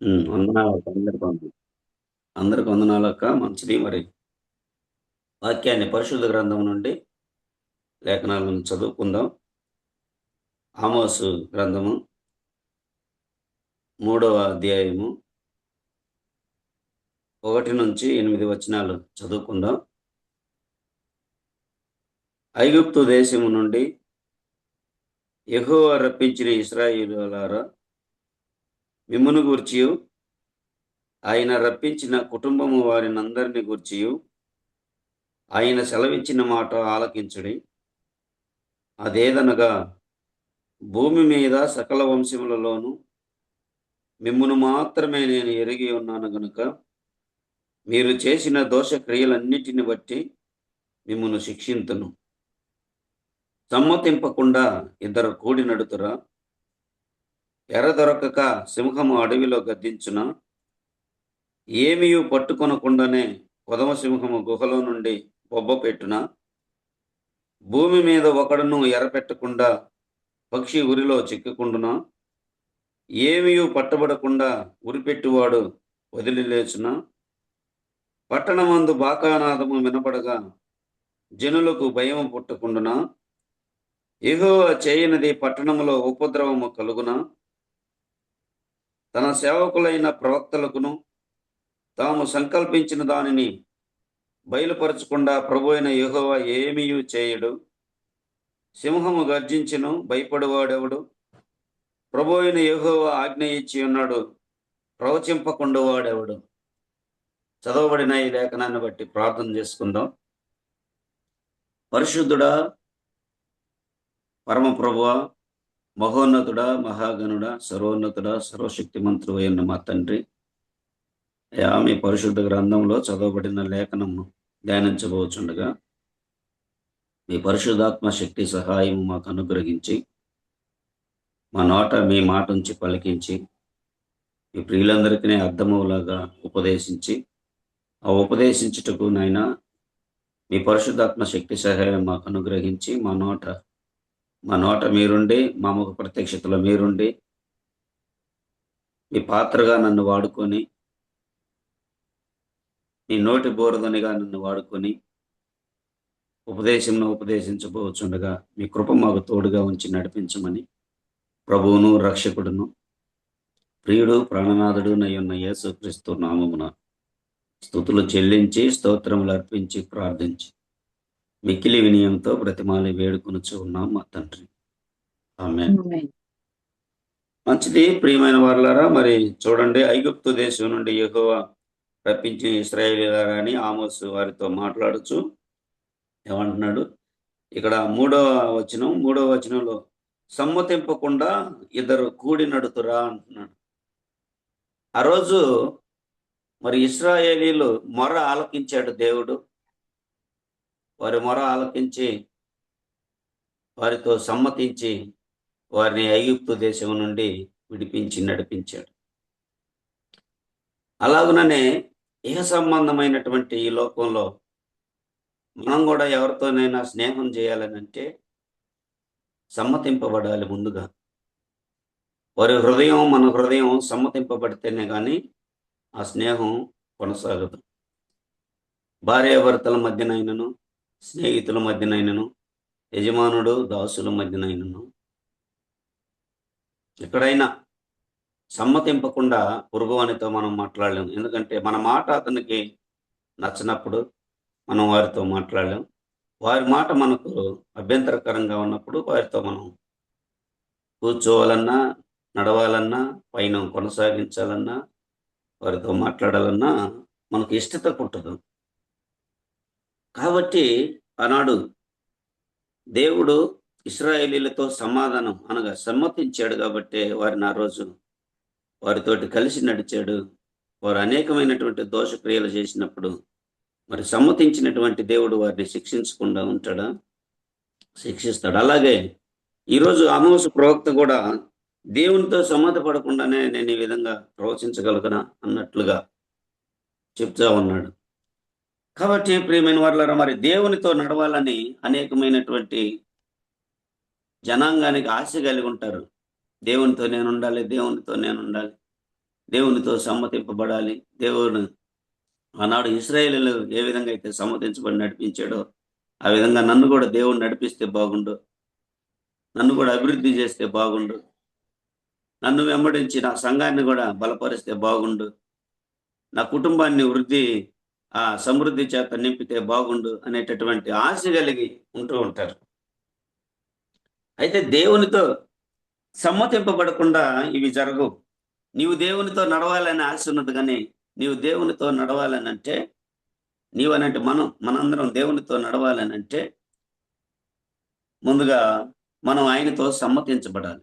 వందనాలు అందరికి వందనాలు అందరికి వందనాలు అక్క మంచిది మరి వాక్యాన్ని పరిశుద్ధ గ్రంథం నుండి లేఖనాలను చదువుకుందాం. ఆమోసు గ్రంథము మూడవ అధ్యాయము ఒకటి నుంచి ఎనిమిది వచనాలు చదువుకుందాం. ఐగుప్తు దేశము నుండి యెహోవా రప్పించిన ఇస్రాయిలారా మిమ్మును గూర్చియు. ఆయన రప్పించిన కుటుంబము వారినందరిని గూర్చియు. ఆయన సెలవిచ్చిన మాట ఆలకించుడి. అదేదనగా భూమి మీద సకల వంశములలోనూ మిమ్మును మాత్రమే నేను ఎరిగి ఉన్నాను గనుక మీరు చేసిన దోష క్రియలన్నిటిని బట్టి మిమ్మును శిక్షింతును. సమ్మతింపకుండా ఇద్దరు కూడి నడుతురా. ఎర్ర దొరకక సింహము అడవిలో గద్దించున. ఏమీయు పట్టుకొనకుండానే కొదమ సింహము గుహలో నుండి బొబ్బ పెట్టున. భూమి మీద ఒకడును ఎరపెట్టకుండా పక్షి ఉరిలో చిక్కుకుండునా. ఏమీయు పట్టబడకుండా ఉరిపెట్టువాడు వదిలి లేచున. పట్టణమందు బాకానాదము వినపడగా జనులకు భయం పుట్టకుండునా. ఎగువ చేయనిది పట్టణములో ఉపద్రవము కలుగునా. తన సేవకులైన ప్రవక్తలకును తాము సంకల్పించిన దానిని బయలుపరచకుండా ప్రభు అయిన యెహోవా ఏమీయూ చేయడు? సింహము గర్జించును భయపడువాడెవడు? ప్రభు అయిన యెహోవా ఆజ్ఞ ఇచ్చి ఉన్నాడు ప్రవచింపకుండా వాడెవడు చదవబడిన ఈ లేఖనాన్ని బట్టి ప్రార్థన చేసుకుందాం. పరిశుద్ధుడా పరమ ప్రభువా మహోన్నతుడా మహాగణుడా సర్వోన్నతుడా సర్వశక్తి మంత్రువు అయిన మా తండ్రి. అయా మీ పరిశుద్ధ గ్రంథంలో చదవబడిన లేఖనము ధ్యానించబోచుండగా మీ పరిశుద్ధాత్మ శక్తి సహాయం మాకు అనుగ్రహించి మా నోట మీ మాట ఉంచి పలికించి మీ ప్రియులందరికీ అర్థమవులాగా ఉపదేశించి ఆ ఉపదేశించుటకు నాయన మీ పరిశుద్ధాత్మ శక్తి సహాయం మాకు అనుగ్రహించి మా నోట మా నోట మీరుండి మా ముఖ ప్రత్యక్షతలో మీరుండి మీ పాత్రగా నన్ను వాడుకొని నీ నోటి బోరదనిగా నన్ను వాడుకొని ఉపదేశంను ఉపదేశించబోచుండగా మీ కృప మాకు తోడుగా ఉంచి నడిపించమని ప్రభువును రక్షకుడును ప్రియుడు ప్రాణనాథుడు నయ్యున్న యేసుక్రీస్తు నామమున స్థుతులు చెల్లించి స్తోత్రములు అర్పించి ప్రార్థించి. మిక్కిలి వినయంతో బ్రతిమాలి వేడుకొనుచు ఉన్నాం మా తండ్రి. ఆమె మంచిది ప్రియమైన వారులారా మరి చూడండి ఐగుప్తు దేశం నుండి యెహోవా రప్పించిన ఇస్రాయేలీలారా అని ఆమోస్ వారితో మాట్లాడుచు ఏమంటున్నాడు? ఇక్కడ మూడవ వచనం మూడవ వచనంలో సమ్మతింపకుండా ఇద్దరు కూడి నడుతురా అంటున్నాడు. ఆ రోజు మరి ఇస్రాయేలీలు మొర ఆలకించాడు దేవుడు. వారి మొర ఆలకించి వారితో సమ్మతించి వారిని ఐగుప్తు దేశం నుండి విడిపించి నడిపించాడు. అలాగుననే ఇహ సంబంధమైనటువంటి ఈ లోకంలో మనం కూడా ఎవరితోనైనా స్నేహం చేయాలని అంటే సమ్మతింపబడాలి ముందుగా. వారి హృదయం మన హృదయం సమ్మతింపబడితేనే కానీ ఆ స్నేహం కొనసాగదు. భార్యాభర్తల మధ్యనైనను స్నేహితుల మధ్యనైనను యజమానుడు దాసుల మధ్యనైనను. ఎక్కడైనా సమ్మతింపకుండా పొరుగువానితో మనం మాట్లాడలేము ఎందుకంటే మన మాట అతనికి నచ్చినప్పుడు మనం వారితో మాట్లాడలేం. వారి మాట మనకు అభ్యంతరకరంగా ఉన్నప్పుడు వారితో మనం కూర్చోవాలన్నా నడవాలన్నా పైన కొనసాగించాలన్నా వారితో మాట్లాడాలన్నా మనకు ఇష్టత కుట్టదు కాబట్టి ఆనాడు దేవుడు ఇస్రాయేలీలతో సమాధానం అనగా సమ్మతించాడు కాబట్టి వారిని ఆ రోజు వారితోటి కలిసి నడిచాడు. వారు అనేకమైనటువంటి దోషక్రియలు చేసినప్పుడు మరి సమ్మతించినటువంటి దేవుడు వారిని శిక్షించకుండా ఉంటాడా? శిక్షిస్తాడు. అలాగే ఈరోజు అమోస ప్రవక్త కూడా దేవునితో సమ్మతపడకుండానే నేను ఈ విధంగా ప్రవచించగలుగునా అన్నట్లుగా చెప్తా ఉన్నాడు. కాబట్టి ప్రియమైన వాళ్ళరా మరి దేవునితో నడవాలని అనేకమైనటువంటి జనాంగానికి ఆశ కలిగి ఉంటారు. దేవునితో నేను ఉండాలి దేవునితో నేను ఉండాలి దేవునితో సమ్మతింపబడాలి దేవుని ఆనాడు ఇస్రాయేలీలు ఏ విధంగా అయితే సమ్మతించబడి నడిపించాడో ఆ విధంగా నన్ను కూడా దేవుడు నడిపిస్తే బాగుండు నన్ను కూడా అభివృద్ధి చేస్తే బాగుండు నన్ను వెంబడించి నా సంఘాన్ని కూడా బలపరిస్తే బాగుండు నా కుటుంబాన్ని వృద్ధి ఆ సమృద్ధి చేత నింపితే బాగుండు అనేటటువంటి ఆశ కలిగి ఉంటూ ఉంటారు. అయితే దేవునితో సమ్మతింపబడకుండా ఇవి జరగవు. నీవు దేవునితో నడవాలని ఆశ ఉన్నది కానీ నీవు దేవునితో నడవాలని అంటే నీవనంటే మనం మనందరం దేవునితో నడవాలని అంటే ముందుగా మనం ఆయనతో సమ్మతించబడాలి.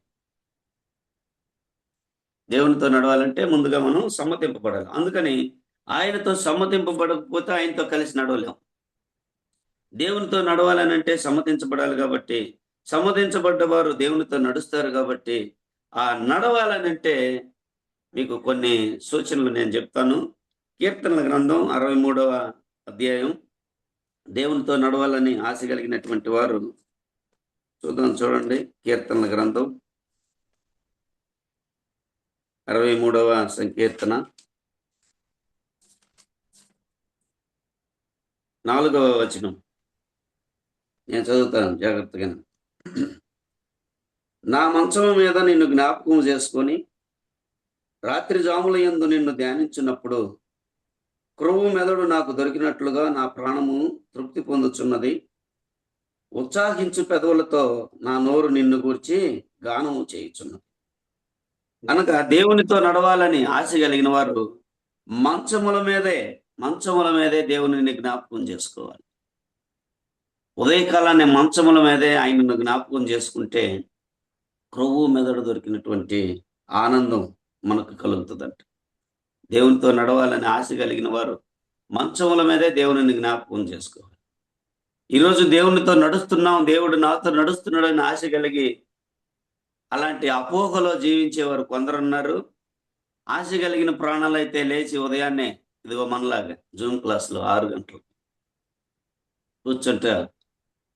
దేవునితో నడవాలంటే ముందుగా మనం సమ్మతింపబడాలి. అందుకని ఆయనతో సమ్మతింపబడకపోతే ఆయనతో కలిసి నడవలేం. దేవునితో నడవాలనంటే సమ్మతించబడాలి కాబట్టి సమ్మతించబడ్డ వారు దేవునితో నడుస్తారు కాబట్టి ఆ నడవాలనంటే మీకు కొన్ని సూచనలు నేను చెప్తాను. కీర్తనల గ్రంథం అరవై మూడవ అధ్యాయం. దేవునితో నడవాలని ఆశ కలిగినటువంటి వారు చూద్దాం చూడండి కీర్తనల గ్రంథం. అరవై మూడవ సంకీర్తన. నాలుగవ వచనం. నేను చదువుతాను జాగ్రత్తగా నా మంచం మీద నిన్ను జ్ఞాపకం చేసుకొని రాత్రి జాముల యందు నిన్ను ధ్యానించినప్పుడు క్రొవ్వు మెదడు నాకు దొరికినట్లుగా నా ప్రాణము తృప్తి పొందుచున్నది. ఉత్సాహించు పెదవులతో నా నోరు నిన్ను గూర్చి గానము చేయుచున్నది. అనగా దేవునితో నడవాలని ఆశ కలిగిన వారు మంచముల మీదే మంచముల మీదే దేవుని జ్ఞాపకం చేసుకోవాలి. ఉదయకాలాన్ని మంచముల మీదే ఆయనను జ్ఞాపకం చేసుకుంటే క్రొవ్వు మెదడు దొరికినటువంటి ఆనందం మనకు కలుగుతుందంట. దేవునితో నడవాలని ఆశ కలిగిన వారు మంచముల మీదే దేవుని జ్ఞాపకం చేసుకోవాలి. ఈరోజు దేవునితో నడుస్తున్నాం దేవుడు నాతో నడుస్తున్నాడని ఆశ కలిగి అలాంటి అపోహలో జీవించేవారు కొందరున్నారు. ఆశ కలిగిన ప్రాణాలైతే లేచి ఉదయాన్నే ఇదిగో మనలాగా జూమ్ క్లాస్లో ఆరు గంటలు కూర్చుంటే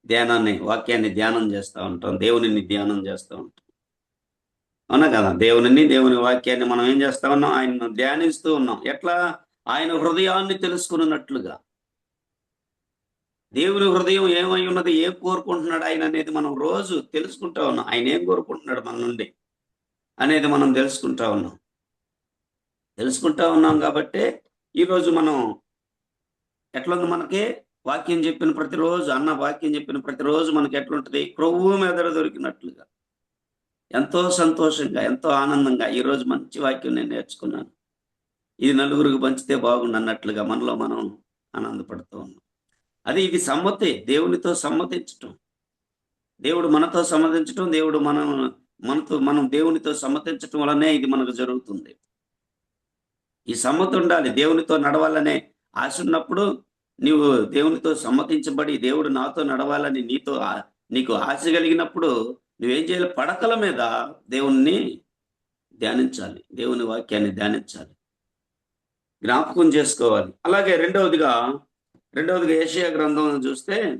ధ్యానాన్ని వాక్యాన్ని ధ్యానం చేస్తూ ఉంటాం దేవునిని ధ్యానం చేస్తూ ఉంటాం. అవునా కదా? దేవునిని దేవుని వాక్యాన్ని మనం ఏం చేస్తా ఉన్నాం? ఆయనను ధ్యానిస్తూ ఉన్నాం. ఎట్లా? ఆయన హృదయాన్ని తెలుసుకున్నట్లుగా. దేవుని హృదయం ఏమై ఉన్నది? ఏం కోరుకుంటున్నాడు ఆయన అనేది మనం రోజు తెలుసుకుంటా ఉన్నాం. ఆయన ఏం కోరుకుంటున్నాడు మన నుండి అనేది మనం తెలుసుకుంటా ఉన్నాం. తెలుసుకుంటా ఉన్నాం కాబట్టి ఈరోజు మనం ఎట్లుంది మనకి? వాక్యం చెప్పిన ప్రతిరోజు అన్న వాక్యం చెప్పిన ప్రతిరోజు మనకి ఎట్లుంటుంది? క్రొవ్వు మెదడ దొరికినట్లుగా ఎంతో సంతోషంగా ఎంతో ఆనందంగా ఈరోజు మంచి వాక్యం నేను నేర్చుకున్నాను. ఇది నలుగురికి పంచితే బాగుండు అన్నట్లుగా మనలో మనం ఆనందపడుతూ ఉన్నాం. అది ఇది సమ్మతి దేవునితో సమ్మతించటం. దేవుడు మనతో సమ్మతించటం దేవుడు మనం మనతో మనం దేవునితో సమ్మతించటం వలనే ఇది మనకు జరుగుతుంది. ఈ సమ్మతి ఉండాలి. దేవునితో నడవాలనే ఆశ ఉన్నప్పుడు నీవు దేవునితో సమ్మతించబడి దేవుడు నాతో నడవాలని నీతో నీకు ఆశ కలిగినప్పుడు నువ్వేం చేయాలి? పడకల మీద దేవుణ్ణి ధ్యానించాలి. దేవుని వాక్యాన్ని ధ్యానించాలి. జ్ఞాపకం చేసుకోవాలి. అలాగే రెండవదిగా రెండవదిగా ఏషియా గ్రంథం చూస్తే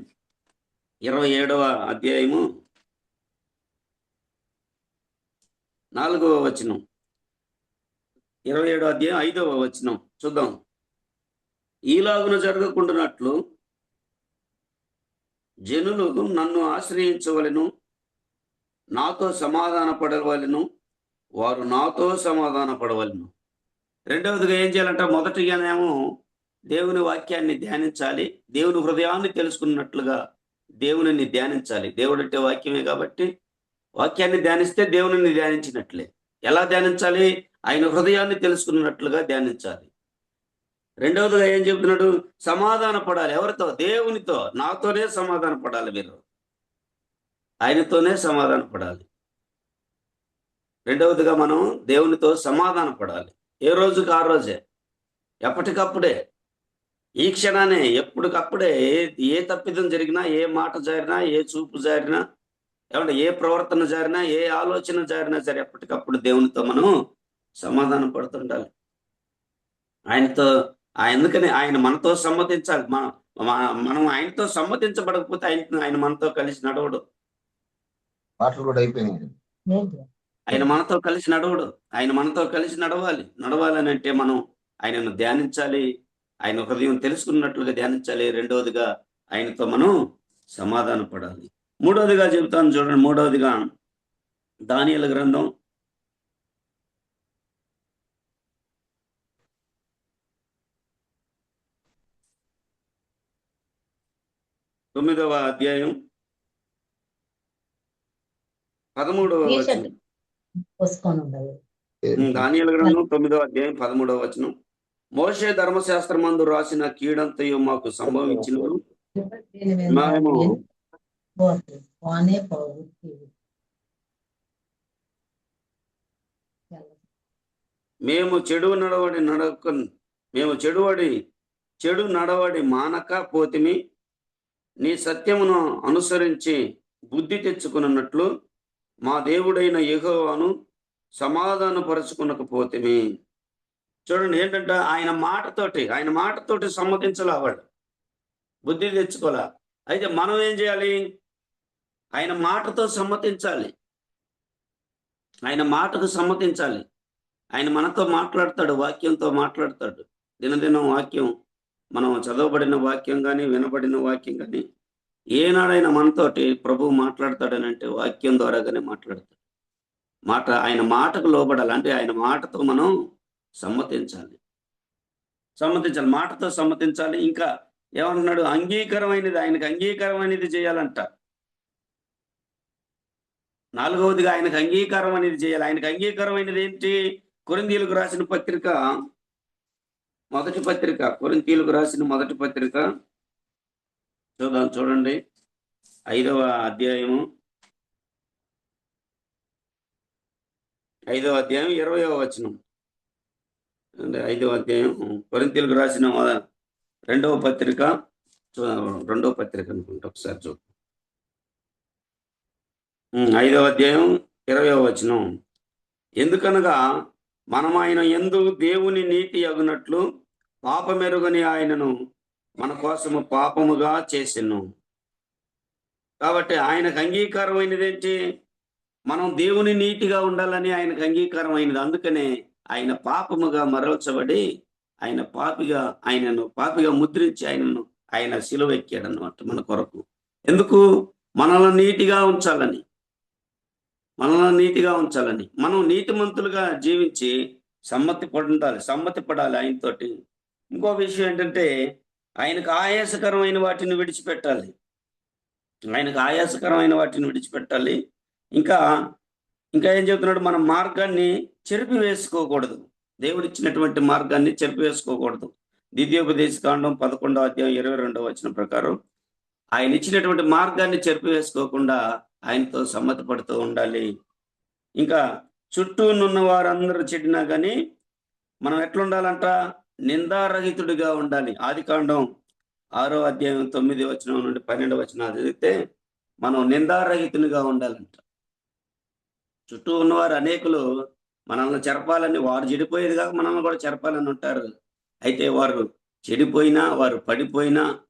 ఇరవై ఏడవ అధ్యాయము నాలుగవ వచనం. ఇరవై ఏడో అధ్యాయం ఐదవ వచనం చూద్దాం. ఈలాగున జరగకుండానట్లు జనులు నన్ను ఆశ్రయించవలను నాతో సమాధాన పడవలను వారు నాతో సమాధాన పడవలను రెండవదిగా ఏం చేయాలంటే మొదటిగానేమో దేవుని వాక్యాన్ని ధ్యానించాలి. దేవుని హృదయాన్ని తెలుసుకున్నట్లుగా దేవునిని ధ్యానించాలి. దేవుడు అంటే వాక్యమే కాబట్టి వాక్యాన్ని ధ్యానిస్తే దేవునిని ధ్యానించినట్లే. ఎలా ధ్యానించాలి? ఆయన హృదయాన్ని తెలుసుకున్నట్లుగా ధ్యానించాలి. రెండవదిగా ఏం చెబుతున్నాడు? సమాధాన పడాలి ఎవరితో? దేవునితో. నాతోనే సమాధాన పడాలి మీరు. ఆయనతోనే సమాధాన పడాలి రెండవదిగా మనం దేవునితో సమాధాన పడాలి ఏ రోజుకి? ఆ రోజే. ఎప్పటికప్పుడే. ఈ క్షణానే ఎప్పటికప్పుడే ఏ ఏ తప్పిదం జరిగినా ఏ మాట జారినా ఏ చూపు జారినా ఏమంటే ఏ ప్రవర్తన జారినా ఏ ఆలోచన జారినా సరే ఎప్పటికప్పుడు దేవునితో మనం సమాధానం పడుతుండాలి. ఆయనతో ఆయన ఎందుకని ఆయన మనతో సమ్మతించాలి. మన ఆయనతో సమ్మతించబడకపోతే ఆయన ఆయన మనతో కలిసి నడవడు. మాటలు కూడా అయిపోయినాయి. ఆయన మనతో కలిసి నడవడు. ఆయన మనతో కలిసి నడవాలి. నడవాలని అంటే మనం ఆయనను ధ్యానించాలి. ఆయన హృదయం తెలుసుకున్నట్లుగా ధ్యానించాలి. రెండవదిగా ఆయనతో మనం సమాధాన పడాలి మూడవదిగా చెబుతాను చూడండి మూడవదిగా. దానియల గ్రంథం. తొమ్మిదవ అధ్యాయం. పదమూడవ దానియల గ్రంథం తొమ్మిదవ అధ్యాయం పదమూడవ వచనం. మోషే ధర్మశాస్త్రమందు రాసిన కీడంతయు మాకు సంభవించినప్పుడు మేము పోతే పోనే పోవు మేము చెడు నడవడి నడక మేము చెడువడి చెడు నడవడి మానక పోతిమి. నీ సత్యమును అనుసరించి బుద్ధి తెచ్చుకున్నట్లు మా దేవుడైన యహోవాను సమాధానపరచుకునకపోతిమి. చూడండి ఏంటంటే ఆయన మాటతోటి ఆయన మాటతోటి సమ్మతించలేవాడు. బుద్ధి తెచ్చుకోలే. అయితే మనం ఏం చేయాలి? ఆయన మాటతో సమ్మతించాలి. ఆయన మాటకు సమ్మతించాలి. ఆయన మనతో మాట్లాడతాడు వాక్యంతో మాట్లాడతాడు. దినదినం వాక్యం మనం చదవబడిన వాక్యం కానీ వినబడిన వాక్యం కానీ ఏనాడైనా మనతోటి ప్రభువు మాట్లాడతాడని అంటే వాక్యం ద్వారాగానే మాట్లాడతాడు. మాట ఆయన మాటకు లోబడాలి. అంటే ఆయన మాటతో మనం సమ్మతించాలి. సమ్మతించాలి. మాటతో సమ్మతించాలి. ఇంకా ఏమంటున్నాడు? అంగీకరమైనది ఆయనకు అంగీకరమైనది చేయాలంట. నాలుగవదిగా ఆయనకు అంగీకారం అనేది చేయాలి. ఆయనకు అంగీకారం అనేది ఏంటి? కొరిందీలకు రాసిన పత్రిక మొదటి పత్రిక కొరింతీలకు రాసిన మొదటి పత్రిక. చూద్దాం చూడండి. ఐదవ అధ్యాయము. ఐదవ అధ్యాయం ఇరవయవ వచనం. అంటే ఐదవ అధ్యాయం. కొరింతీలకు రాసిన మొద- రెండవ పత్రిక. రెండవ పత్రిక అనుకుంటా ఒకసారి చూద్దాం. ఐదవ అధ్యాయం ఇరవై వచనం. ఎందుకనగా మనం ఆయన ఎందు దేవుని నీతి అగునట్లు పాపమెరుగని ఆయనను మన కోసము పాపముగా చేసిను. కాబట్టి ఆయనకు అంగీకారమైనది ఏంటి మనం దేవుని నీతిగా ఉండాలని ఆయనకు అంగీకారం అయినది అందుకనే ఆయన పాపముగా మరల్చబడి ఆయన పాపిగా ఆయనను పాపిగా ముద్రించి ఆయనను ఆయన సిలువెక్కాడు అన్నమాట మన కొరకు. ఎందుకు? మనల్ని నీటిగా ఉంచాలని. మనల్ని నీతిగా ఉంచాలని. మనం నీతిమంతులుగా జీవించి సమ్మతి పడాలి సమ్మతి పడాలి ఆయనతోటి. ఇంకో విషయం ఏంటంటే ఆయనకు ఆయాసకరమైన వాటిని విడిచిపెట్టాలి. ఆయనకు ఆయాసకరమైన వాటిని విడిచిపెట్టాలి. ఇంకా ఇంకా ఏం చెబుతున్నాడు? మన మార్గాన్ని చెరిపి వేసుకోకూడదు. దేవుడిచ్చినటువంటి మార్గాన్ని చెరిపి వేసుకోకూడదు. ద్వితీయోపదేశ కాండం పదకొండవ అధ్యాయం ఇరవై రెండవ వచ్చిన ప్రకారం ఆయన ఇచ్చినటువంటి మార్గాన్ని చెరిపి వేసుకోకుండా ఆయనతో సమ్మతి పడుతూ ఉండాలి. ఇంకా చుట్టూ ఉన్న వారందరూ చెడినా కానీ మనం ఎట్లా ఉండాలంట నిందారహితుడిగా ఉండాలి. ఆది కాండం ఆరో అధ్యాయం తొమ్మిది వచనం నుండి పన్నెండు వచనాలు చదివితే మనం నిందారహితునిగా ఉండాలంట. చుట్టూ ఉన్నవారు అనేకులు మనల్ని చెరపాలని వారు చెడిపోయేది కాక మనల్ని కూడా చెరపాలని ఉంటారు. అయితే వారు చెడిపోయినా వారు పడిపోయినా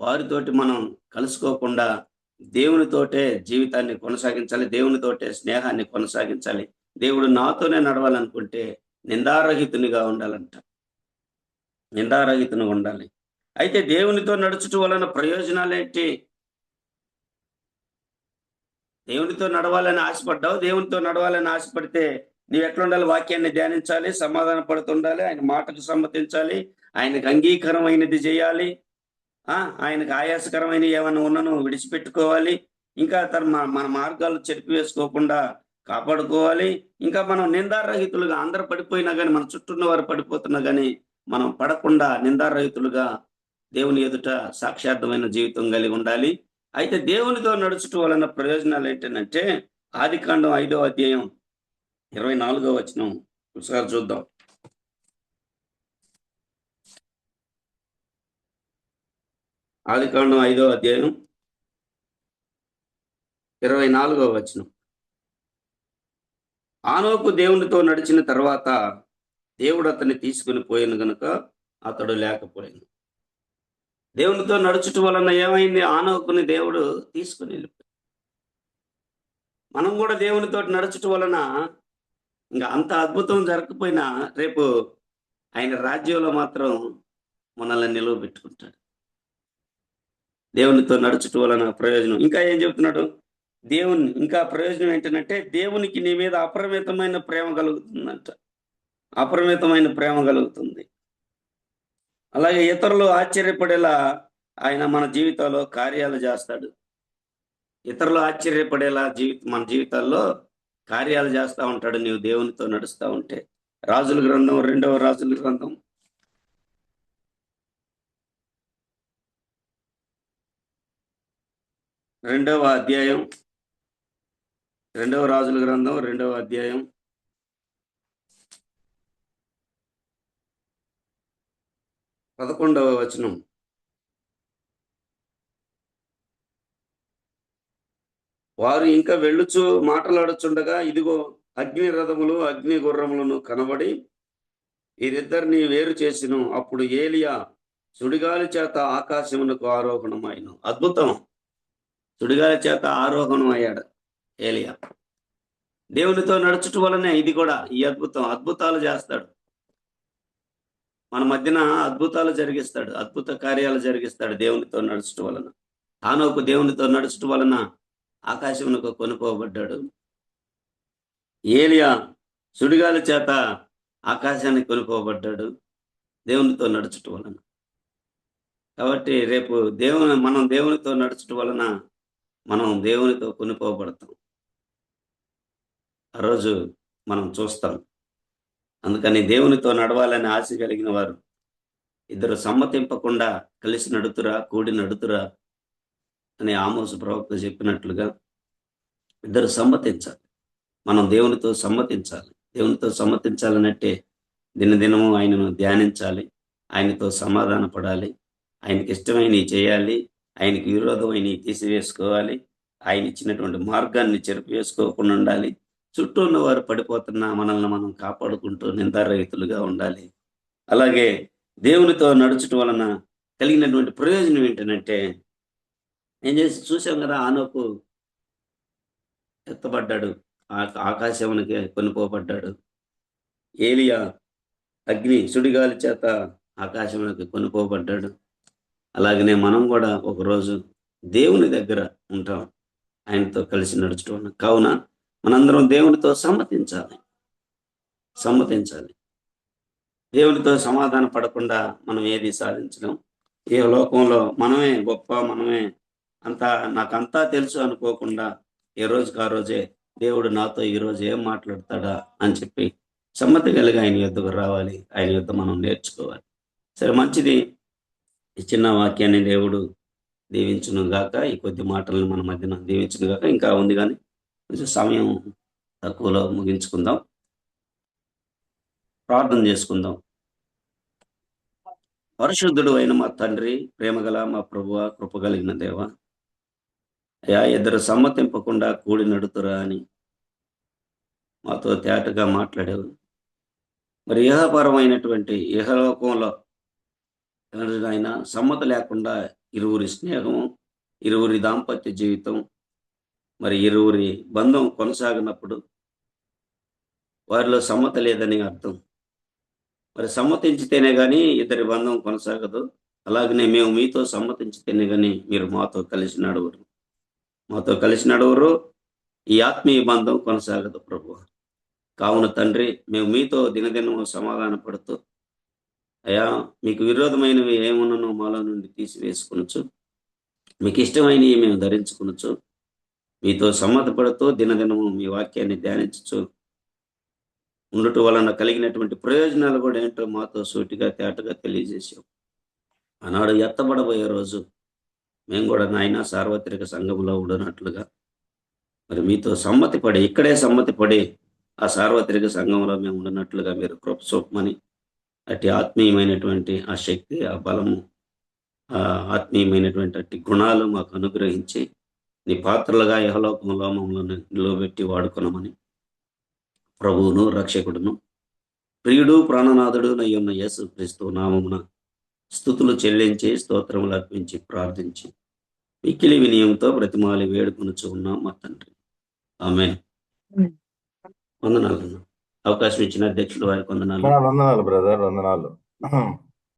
వారితోటి మనం కలుసుకోకుండా దేవునితోటే జీవితాన్ని కొనసాగించాలి దేవునితోటే స్నేహాన్ని కొనసాగించాలి. దేవుడు నాతోనే నడవాలనుకుంటే నిందారహితునిగా ఉండాలంట. నిందారహితుని ఉండాలి. అయితే దేవునితో నడుచుట వలన ప్రయోజనాలు ఏంటి దేవునితో నడవాలని ఆశపడ్డావు దేవునితో నడవాలని ఆశపడితే నీవు ఎట్లా ఉండాలి వాక్యాన్ని ధ్యానించాలి సమాధాన పడుతుండాలి ఆయన మాటకు సమ్మతించాలి ఆయనకు అంగీకారమైనది చేయాలి. ఆయనకు ఆయాసకరమైన ఏమైనా ఉన్నను విడిచిపెట్టుకోవాలి. ఇంకా తన మన- మన మార్గాలు చెరిపివేసుకోకుండా కాపాడుకోవాలి. ఇంకా మనం నిందారహితులుగా అందరు పడిపోయినా కానీ మన చుట్టూ ఉన్న వారు పడిపోతున్నా కానీ మనం పడకుండా నిందారహితులుగా దేవుని ఎదుట సాక్షార్థమైన జీవితం కలిగి ఉండాలి. అయితే దేవునితో నడుచుట వలన ప్రయోజనాలు ఏంటంటే ఆది కాండం ఐదో అధ్యాయం ఇరవై నాలుగో వచనం. ఒకసారి చూద్దాం. ఆదికాండం ఐదో అధ్యాయం ఇరవై నాలుగో వచనం. ఆనోకు దేవునితో నడిచిన తర్వాత దేవుడు అతన్ని తీసుకుని పోయాను గనుక అతడు లేకపోయాను దేవునితో నడుచుట వలన ఏమైంది? ఆనోకుని దేవుడు తీసుకుని వెళ్ళిపోయాడు. మనం కూడా దేవునితో నడుచుట వలన ఇంకా అంత అద్భుతం జరగకపోయినా రేపు ఆయన రాజ్యంలో మాత్రం మనల్ని నిలువ పెట్టుకుంటాడు దేవునితో నడుచుట వలన ప్రయోజనం. ఇంకా ఏం చెప్తున్నాడు? దేవుని ఇంకా ప్రయోజనం ఏంటంటే దేవునికి నీ మీద అపరిమితమైన ప్రేమ కలుగుతుందంట. అపరిమితమైన ప్రేమ కలుగుతుంది. అలాగే ఇతరులు ఆశ్చర్యపడేలా ఆయన మన జీవితాల్లో కార్యాలు చేస్తాడు. ఇతరులు ఆశ్చర్యపడేలా జీవిత మన జీవితాల్లో కార్యాలు చేస్తూ ఉంటాడు. నీవు దేవునితో నడుస్తూ ఉంటే. రాజుల గ్రంథం రెండవ రాజుల గ్రంథం రెండవ అధ్యాయం రెండవ రాజుల గ్రంథం రెండవ అధ్యాయం. పదకొండవ వచనం. వారు ఇంకా వెళ్ళుచు మాట్లాడుచుండగా ఇదిగో అగ్ని రథములు అగ్ని గుర్రములను కనబడి వీరిద్దరిని వేరు చేసిను. అప్పుడు ఏలియా సుడిగాలి చేత ఆకాశమునకు ఆరోహణమైన అద్భుతం! సుడిగాలి చేత ఆరోహణం అయ్యాడు ఏలియా. దేవునితో నడుచుట వలనే ఇది కూడా ఈ అద్భుతం. అద్భుతాలు చేస్తాడు. మన మధ్యన అద్భుతాలు జరిగిస్తాడు. అద్భుత కార్యాలు జరిగిస్తాడు దేవునితో నడుచుట వలన. తానొక దేవునితో నడుచుట వలన ఆకాశమునకు కొనుకోబడ్డాడు. ఏలియా సుడిగాలి చేత ఆకాశానికి కొనుకోబడ్డాడు దేవునితో నడుచుట వలన. కాబట్టి రేపు దేవుని మనం దేవునితో నడుచుట వలన మనం దేవునితో కొనుకోబడతాం. ఆ రోజు మనం చూస్తాం. అందుకని దేవునితో నడవాలని ఆశ కలిగిన వారు ఇద్దరు సమ్మతింపకుండా కలిసి నడుతురా కూడి నడుతురా అని ఆమోసు ప్రవక్త చెప్పినట్లుగా ఇద్దరు సమ్మతించాలి. మనం దేవునితో సమ్మతించాలి. దేవునితో సమ్మతించాలనంటే దినదినము ఆయనను ధ్యానించాలి. ఆయనతో సమాధాన పడాలి ఆయనకి ఇష్టమైనవి చేయాలి. ఆయనకి విరోధమైన తీసివేసుకోవాలి ఆయన ఇచ్చినటువంటి మార్గాన్ని చెరుపు వేసుకోకుండా ఉండాలి. చుట్టూ ఉన్న వారు పడిపోతున్న మనల్ని మనం కాపాడుకుంటూ నిందారహితులుగా ఉండాలి. అలాగే దేవునితో నడుచటం వలన కలిగినటువంటి ప్రయోజనం ఏంటంటే ఏం చేసి చూసాం కదా ఆనోకు ఎత్తబడ్డాడు. ఆకాశమునికి కొనుకోబడ్డాడు ఏలియా అగ్ని సుడిగాలి చేత ఆకాశమునికి కొనుకోబడ్డాడు అలాగనే మనం కూడా ఒకరోజు దేవుని దగ్గర ఉంటాం. ఆయనతో కలిసి నడుచుకోవడం కావున మనందరం దేవునితో సమ్మతించాలి. సమ్మతించాలి. దేవునితో సమాధాన పడకుండా మనం ఏది సాధించడం ఈ లోకంలో మనమే గొప్ప మనమే అంతా నాకంతా తెలుసు అనుకోకుండా ఏ రోజుకి ఆ రోజే దేవుడు నాతో ఈ రోజు ఏం మాట్లాడతాడా అని చెప్పి సమ్మతి కలిగి ఆయన యుద్ధకు రావాలి. ఆయన యుద్ధ మనం నేర్చుకోవాలి. సరే మంచిది ఈ చిన్న వాక్యాన్ని దేవుడు దీవించును గాక ఈ కొద్ది మాటలను మన మధ్యన దీవించును గాక. ఇంకా ఉంది కానీ కొంచెం సమయం తక్కువలో ముగించుకుందాం. ప్రార్థన చేసుకుందాం. పరిశుద్ధుడు అయిన మా తండ్రి ప్రేమగల మా ప్రభువ కృపగలిగిన దేవ అయా ఇద్దరు సమ్మతింపకుండా కూడి నడుతురా అని మాతో తేటగా మాట్లాడేవారు మరి ఇహపరమైనటువంటి ఇహలోకంలో ఆయన సమ్మత లేకుండా ఇరువురి స్నేహము ఇరువురి దాంపత్య జీవితం మరి ఇరువురి బంధం కొనసాగినప్పుడు వారిలో సమ్మత లేదని అర్థం. మరి సమ్మతించితేనే కానీ ఇద్దరి బంధం కొనసాగదు. అలాగనే మేము మీతో సమ్మతించితేనే కానీ మీరు మాతో కలిసి నడవరు. మాతో కలిసి నడవరు. ఈ ఆత్మీయ బంధం కొనసాగదు ప్రభు కావున తండ్రి మేము మీతో దినదినము సమాధాన పడుతూ అయా మీకు విరోధమైనవి ఏమున్ననో మాలో నుండి తీసివేసుకునొచ్చు మీకు ఇష్టమైనవి మేము ధరించుకునొచ్చు మీతో సమ్మతపడుతూ దినదినము మీ వాక్యాన్ని ధ్యానించచ్చు ఉండటం వలన కలిగినటువంటి ప్రయోజనాలు కూడా ఏంటో మాతో సూటిగా తేటగా తెలియజేసాం ఆనాడు ఎత్తబడబోయే రోజు మేము కూడా నాయన సార్వత్రిక సంఘంలో ఉండనట్లుగా మరి మీతో సమ్మతి పడి ఇక్కడే సమ్మతి పడి ఆ సార్వత్రిక సంఘంలో మేము ఉండనట్లుగా మీరు కృప చూపమని అట్టి ఆత్మీయమైనటువంటి ఆ శక్తి ఆ బలము ఆ ఆత్మీయమైనటువంటి అట్టి గుణాలు మాకు అనుగ్రహించి నీ పాత్రలుగా యహలోకంలో మమ్మల్ని నిలవబెట్టి వాడుకున్నామని ప్రభువును రక్షకుడును ప్రియుడు ప్రాణనాథుడు నయ్యున్న యేసు క్రీస్తు నామమున స్థుతులు చెల్లించి స్తోత్రములు అర్పించి ప్రార్థించి మిక్కిలి వినయంతో బ్రతిమాలి వేడుకొనుచు ఉన్నాం మా తండ్రి. ఆమె. వందనాలు అవకాశం ఇచ్చిన అధ్యక్షులు వారికి వందనాలు వందనాలు బ్రదర్ వందనాలు.